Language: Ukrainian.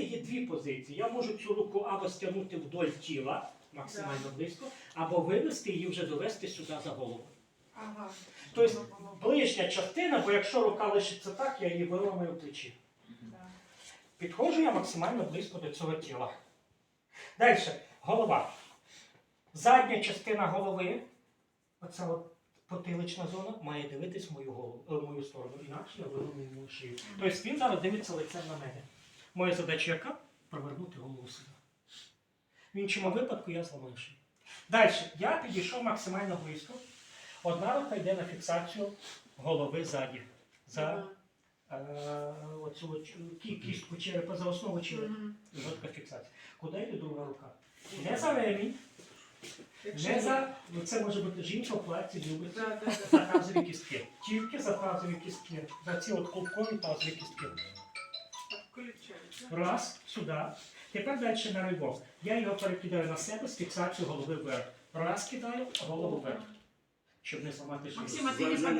мене є дві позиції. Я можу цю руку або стягнути вдоль тіла, максимально близько, або вивести її вже довести сюди за голову. Ага. Тобто ближня частина, бо якщо рука лишиться так, я її виламаю в плечі. Підходжу я максимально близько до цього тіла. Далі, голова. Задня частина голови, оця от потилична зона, має дивитись в мою голову, е, в мою сторону, інакше я виламаю йому шию. Тобто він зараз дивиться лицем на мене. Моя задача яка? Провернути голову сюди. В іншому випадку я зламаю шию. Далі, я підійшов максимально близько. Одна рука йде на фіксацію голови ззаді. За е, оцю кі- кістку черепа за основу черепа. Жорстка фіксація. Куди йде друга рука? Не за ремінь, не за. ну, Це може бути жінка в платі, любить. За тазові кістки. Тільки за тазові кістки. За ці от клубкові тазові кістки. Раз, сюди. Тепер далі на ривок. Я його перекидаю на себе з фіксацією голови вверх. Раз кидаю, голову вверх. Щоб не зламати шию. Максим, а ти не За-?